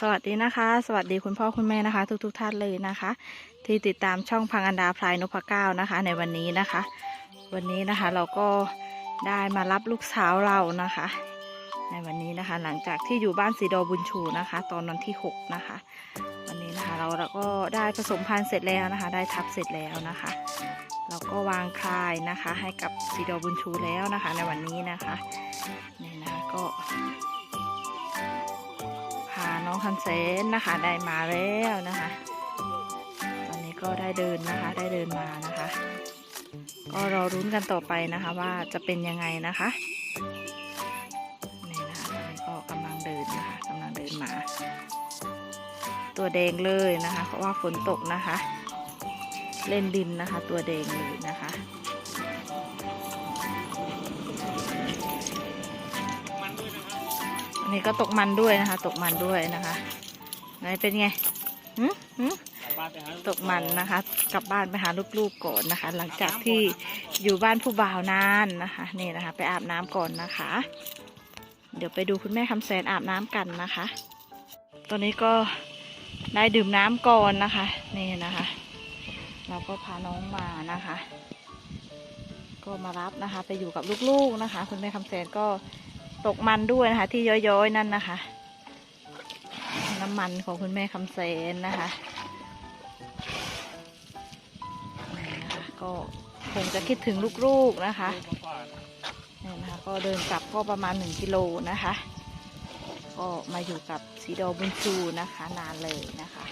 สวัสดีนะคะ สวัสดีคุณพ่อคุณแม่นะคะ ทุกๆทท่านเลยนะคะ ที่ติดตามช่องพังอันดาพลายนพเก้านะคะ ในวันนี้นะคะ วันนี้นะคะเราก็ได้มารับลูกสาวเรานะคะ ในวันนี้นะคะ หลังจากที่อยู่บ้านสีดอบุญชูนะคะ ตอนวันที่หกนะคะ วันนี้นะคะเราเราก็ได้ผสมพันธุ์เสร็จแล้วนะคะ ได้ทับเสร็จแล้วนะคะ เราก็วางคลายนะคะ ให้กับสีดอบุญชูแล้วนะคะ ในวันนี้นะคะนี่นะคะก็ น้องคันเซนนะคะ ได้มาแล้วนะคะ ตอนนี้ก็ได้เดินนะคะ ได้เดินมานะคะ ก็รอรุ้นกันต่อไปนะคะว่าจะเป็นยังไงนะคะนี่นะคะตอนนี้ก็กำลังเดินนะคะกำลังเดินมา ตัวแดงเลยนะคะ เพราะว่าฝนตกนะคะ เล่นดินนะคะ ตัวแดงเลยนะคะ อันนี้ก็ตกมันด้วยนะคะ ตกมันด้วยนะคะไหนเป็นไงหืมหืมตกมันนะคะ กลับบ้านไปหาลูกๆก่อนนะคะ หลังจากที่อยู่บ้านผู้บ่าวนานนะคะ นี่นะคะ ไปอาบน้ำก่อนนะคะ เดี๋ยวไปดูคุณแม่คำแสนอาบน้ำกันนะคะ ตอนนี้ก็ได้ดื่มน้ำก่อนนะคะ นี่นะคะ เราก็พาน้องมานะคะ ก็มารับนะคะ ไปอยู่กับลูกๆนะคะ คุณแม่คำแสนก็ ตกมันด้วยนะคะ ที่ย้อยๆนั่นนะคะ น้ำมันของคุณแม่คำเซนนะคะนะคะ ก็คงจะคิดถึงลูกๆนะคะนี่นะคะ ก็เดินกลับก็ประมาณหนึ่งกิโลนะคะ ก็มาอยู่กับสีดอบุญชูนะคะ นานเลยนะคะ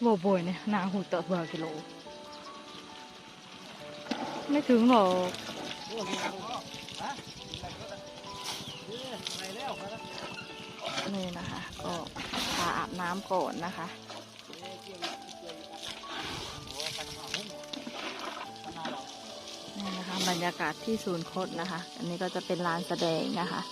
โบโบยเนี่ยนาหูเตอะเบอร์กิโล ไม่ถึงหรอกนี่นะคะ ก็พาอาบน้ำก่อนนะคะนี่นะคะบรรยากาศที่ศูนย์คดนะคะ อันนี้ก็จะเป็นลานแสดงนะคะ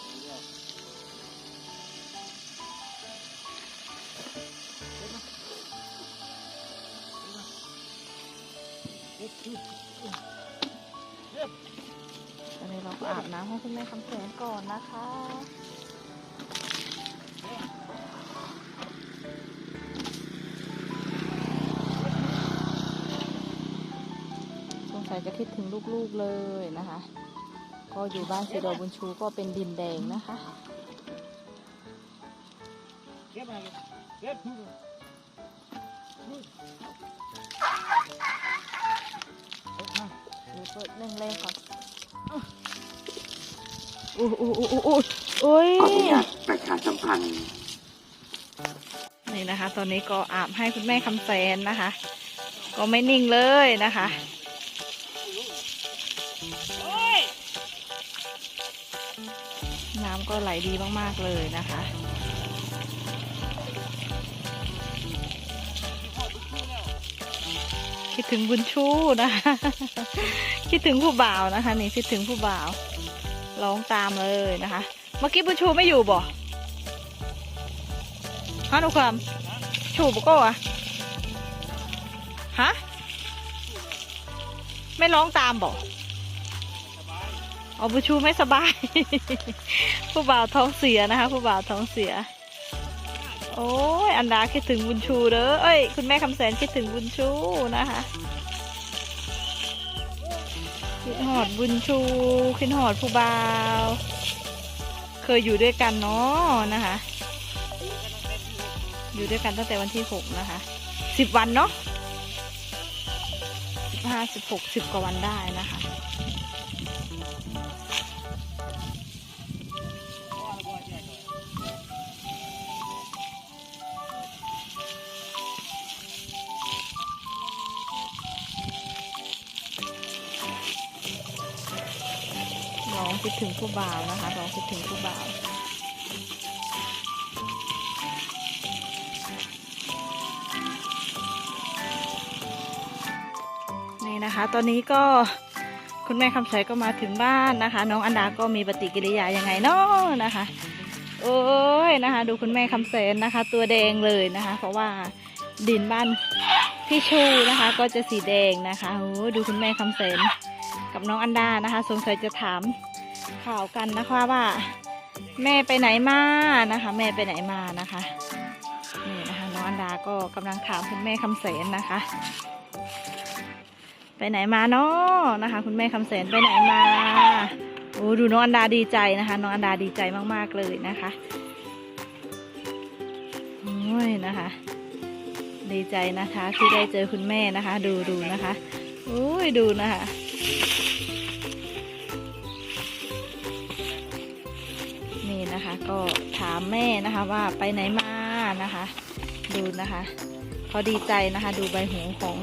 อนนี้เอาบน้ำให้คุณแม่คำแสนก่อนนะคะสงสัยจะคิดถึงลูกๆเลยนะคะ ก็อยู่บ้านสีดอบุญชูก็เป็นดินแดงนะคะเดี๋ยวเปิดเร่งแรงก่อน อู้อู้อู้อู้อู้อุ้ยขออนุญาตประชาสัมพันธ์นี่นะคะ ตอนนี้ก็อาบให้คุณแม่คำแสนนะคะ ก็ไม่นิ่งเลยนะคะน้ำก็ไหลดีมาก ๆ เลยนะคะคิดถึงบุญชูนะคะ คิดถึงผู้บ่าวนะคะ นี่คิดถึงผู้บ่าว ร้องตามเลยนะคะ เมื่อกี้บุญชูไม่อยู่บ่ฮะหนูความ ชูบุก็วะฮะ ไม่ร้องตามบ่เอ๋อบุญชูไม่สบาย ผู้บ่าวท้องเสียนะคะ ผู้บ่าวท้องเสีย โอ้ยอันดาคิดถึงบุญชูเด้อเอ้ย คุณแม่คำแสนคิดถึงบุญชูนะคะ คิดหอดบุญชูคิดหอดผู้บ่าว เคยอยู่ด้วยกันเนาะนะคะ อยู่ด้วยกันตั้งแต่วันที่หกนะคะสิบวันเนาะสิบห้าสิบหกสิบกว่าวันได้นะคะ คิดถึงผู้บ่าวนะคะร้องคิดถึงผู้บ่าวนี่นะคะ ตอนนี้ก็คุณแม่คำใสก็มาถึงบ้านนะคะ น้องอันดาก็มีปฏิกิริยายังไงเนาะนะคะ โอ้ยนะคะ ดูคุณแม่คำแสนนะคะ ตัวแดงเลยนะคะ เพราะว่าดินบ้านพี่ชูนะคะ ก็จะสีแดงนะคะโอ้ดูคุณแม่คำแสนกับน้องอันดานะคะ สงสัยจะถาม ข่าวกันนะคะว่า แม่ไปไหนมานะคะ แม่ไปไหนมานะคะนี่นะคะน้องอันดาก็กำลังถามคุณแม่คำแสนนะคะ ไปไหนมาเนาะนะคะ คุณแม่คำแสนไปไหนมาโอ้ดูน้องอันดาดีใจนะคะน้องอันดาดีใจมากๆเลยนะคะโอ้ยนะคะ ดีใจนะคะ ที่ได้เจอคุณแม่นะคะ ดูดูนะคะโอ้ยดูนะคะ ก็ถามแม่นะคะว่าไปไหนมานะคะ ดูนะคะเขาดีใจนะคะ ดูใบหูของ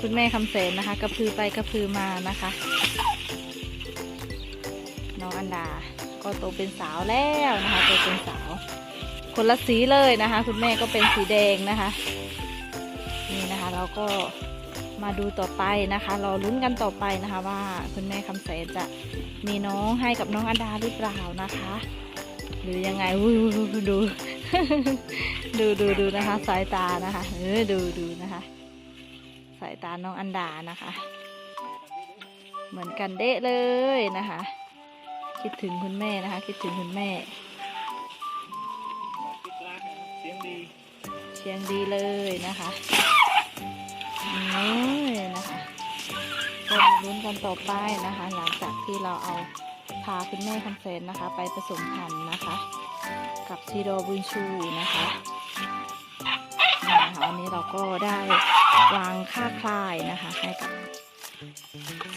คุณแม่คำเสนนะคะ กระพือไปกระพือมานะคะ น้องอันดา ก็โตเป็นสาวแล้วนะคะโตเป็นสาว คนละสีเลยนะคะ คุณแม่ก็เป็นสีแดงนะคะ นี่นะคะเราก็มาดูต่อไปนะคะรอลุ้นกันต่อไปนะคะว่าคุณแม่คำเสนจะมีน้องให้กับน้องอันดาหรือเปล่านะคะ หรือยังไงวูดู ดูดูดูนะคะ สายตานะคะเออดูดูนะคะ สายตาน้องอันดานะคะ เหมือนกันเดะเลยนะคะ คิดถึงคุณแม่นะคะ คิดถึงคุณแม่เสียงดีเชียงดีเลยนะคะโอ้ยนะคะก็มาลุ้นกันต่อไปนะคะ หลังจากที่เราเอาาคุณแม่คำเซนนะคะ ไปผสมพันธุ์นะคะ กับซีโดบุญชูนะคะนี่นะคะวันนี้เราก็ได้วางค่าคลายนะคะให้กับ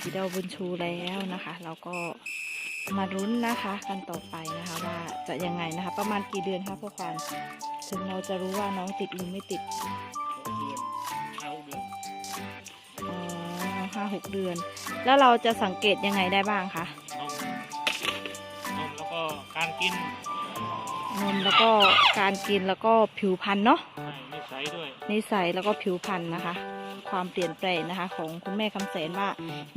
ซีโดบุญชูแล้วนะคะ เราก็มารุ้นนะคะกันต่อไปนะคะว่าจะยังไงนะคะ ประมาณกี่เดือนคะพวกควานถึงเราจะรู้ว่าน้องติดหรือไม่ติดหกเดือนเอาเดือนอ๋อห้าหกเดือน แล้วเราจะสังเกตยังไงได้บ้างคะนมนมแล้ว ก็การกินนมแล้วก็การกินแล้วก็ผิวพรรณเนาะใช่นิสัยด้วยนิสัยแล้วก็ผิวพรรณนะคะ ความเปลี่ยนแปลงนะคะ ของคุณแม่คำแสนว่า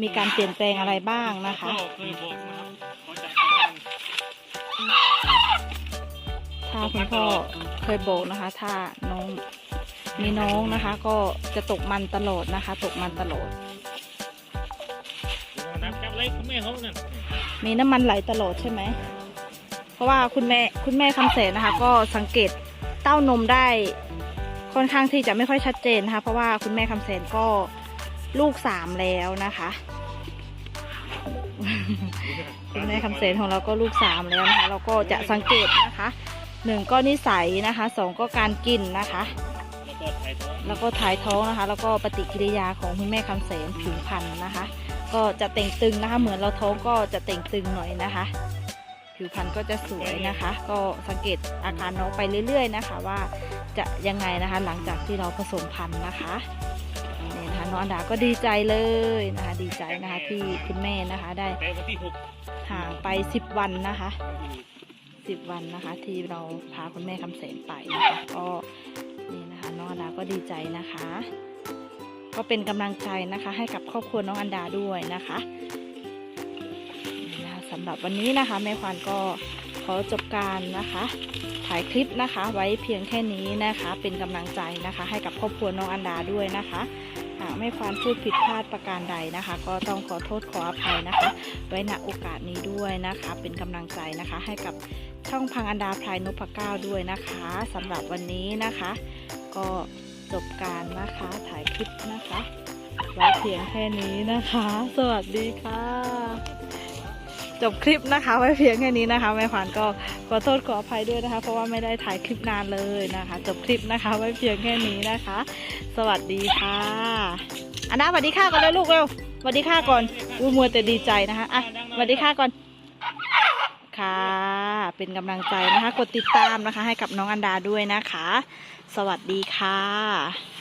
มีการเปลี่ยนแปลงอะไรบ้างนะคะก็เคยบอกนะครับเขาจะทำงานถ้าคุณพ่อเคยบอกนะคะ ถ้าน้องมีน้องนะคะ ก็จะตกมันตลอดนะคะ ตกมันตลอดน้ำจับเล็กคุณแม่เขานั่นมีน้ำมันไหลตลอดใช่ไหมเพ ราะว่าคุณแม่คุณแม่คำแสนนะคะ ก็สังเกตเต้านมได้ค่อนข้างที่จะไม่ค่อยชัดเจนนะคะ เพราะว่าคุณแม่คำแสนก็ลูกสามแล้วนะคะคุณแม่คำเสนของเราก็ลูกสามแล้วนะคะ เราก็จะสังเกตนะคะหนึ่งก็นิสัยนะคะสองก็การกินนะคะ แล้วก็ถ่ายท้องแล้วก็ถ่ายท้องนะคะ แล้วก็ปฏิกิริยาของคุณแม่คำเสนผิวพรรณนะคะ ก็จะเต่งตึงนะคะ เหมือนเราท้องก็จะเต่งตึงหน่อยนะคะ ผิวพรรณก็จะสวยนะคะ ก็สังเกตอาการน้องไปเรื่อย ๆ นะคะ ว่าจะยังไงนะคะหลังจากที่เราผสมพันธุ์นะคะนี่นะคะน้องอันดาก็ดีใจเลยนะคะ ดีใจนะคะที่คุณแม่นะคะได้ห่างไป 10 วันนะคะ10 วันนะคะ ที่เราพาคุณแม่คำเสนไปนะคะก็นี่นะคะน้องอันดาก็ดีใจนะคะ ก็เป็นกำลังใจนะคะ ให้กับครอบครัวน้องอันดาด้วยนะคะ สำหรับวันนี้นะคะแม่ควานก็ขอจบการนะคะ ถ่ายคลิปนะคะ ไว้เพียงแค่นี้นะคะ เป็นกำลังใจนะคะ ให้กับครอบครัวน้องอันดาด้วยนะคะหากไม่ควานพูดผิดพลาดประการใดนะคะ ก็ต้องขอโทษขออภัยนะคะ ไว้ณโอกาสนี้ด้วยนะคะ เป็นกำลังใจนะคะ ให้กับช่องพังอันดาพลายนพเก้าด้วยนะคะสำหรับวันนี้นะคะ ก็จบการนะคะถ่ายคลิปนะคะไว้เพียงแค่นี้นะคะ สวัสดีค่ะ จบคลิปนะคะ ไว้เพียงแค่นี้นะคะแม่ขวัญก็ขอโทษขออภัยด้วยนะคะ เพราะว่าไม่ได้ถ่ายคลิปนานเลยนะคะ จบคลิปนะคะ ไว้เพียงแค่นี้นะคะ สวัสดีค่ะอันดาสวัสดีค่ะก่อนเลยลูกเร็วสวัสดีค่ะก่อนอุ้ยมัวแต่ดีใจนะคะอะสวัสดีค่ะก่อนค่ะเป็นกำลังใจนะคะ กดติดตามนะคะ ให้กับน้องอันดาด้วยนะคะ สวัสดีค่ะ